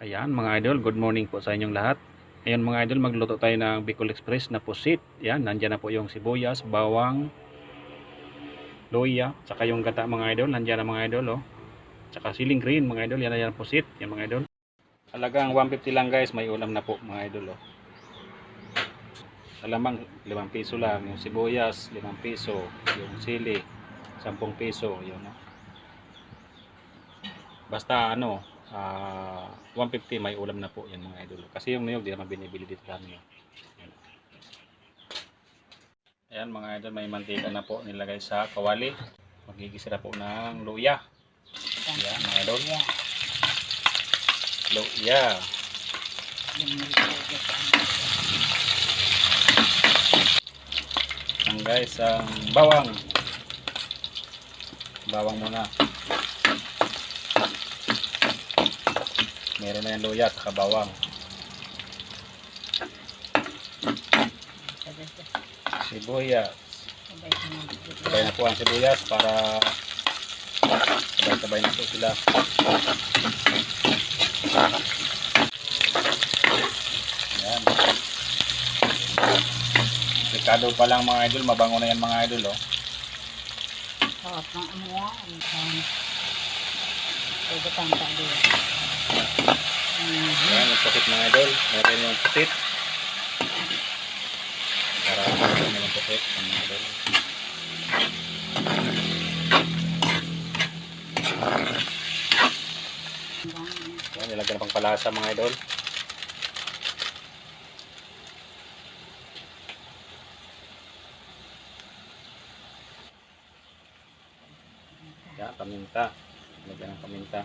Ayan mga idol, good morning po sa inyong lahat. Ayan mga idol, magluto tayo ng Bicol Express na pusit. Yan, nandyan na po yung sibuyas, bawang, loya, tsaka yung gata mga idol, nandyan na mga idol oh. Tsaka siling green mga idol, yan na yan pusit, yan mga idol. Halagang 150 lang guys, may ulam na po mga idol oh. Alamang 5 piso lang, yung sibuyas 5 piso, yung sili 10 piso, yun oh. Basta ano, ah 150 may ulam na po yan mga idol. Kasi yung niyog di naman binibili dito sa amin. Ayan. Ayan mga idol, may mantika na po nilagay sa kawali. Magigisa na po ng luya. Ayan mga idol. Luya. Ang guys, ang bawang. Bawang muna. Meron na yung luya at saka bawang. Sibuyas. Sabay na po ang sibuyas para sabay-sabay na po sila. Yan. Delikado pa lang mga idol, mabango na yan mga idol oh. Sarap ng nga. Ang sarap. Pwede kang tabi. Yan, yung pusit mga idol. Meron yung pusit. Para meron yung pusit mga idol. Yan, nilagyan na pang palasa mga idol. Yan, paminta. Nilagyan ng paminta.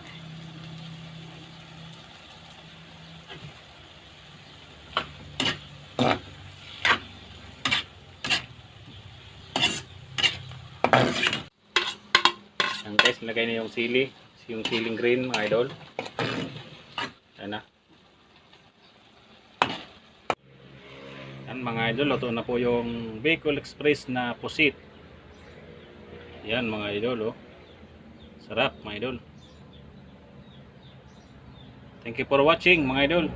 Yan guys, nilagay na yung sili. Yung siling green mga idol. Yan na. Yan mga idol, luto na po yung Bicol Express na pusit. Yan mga idol oh. Sarap mga idol. Thank you for watching mga idol.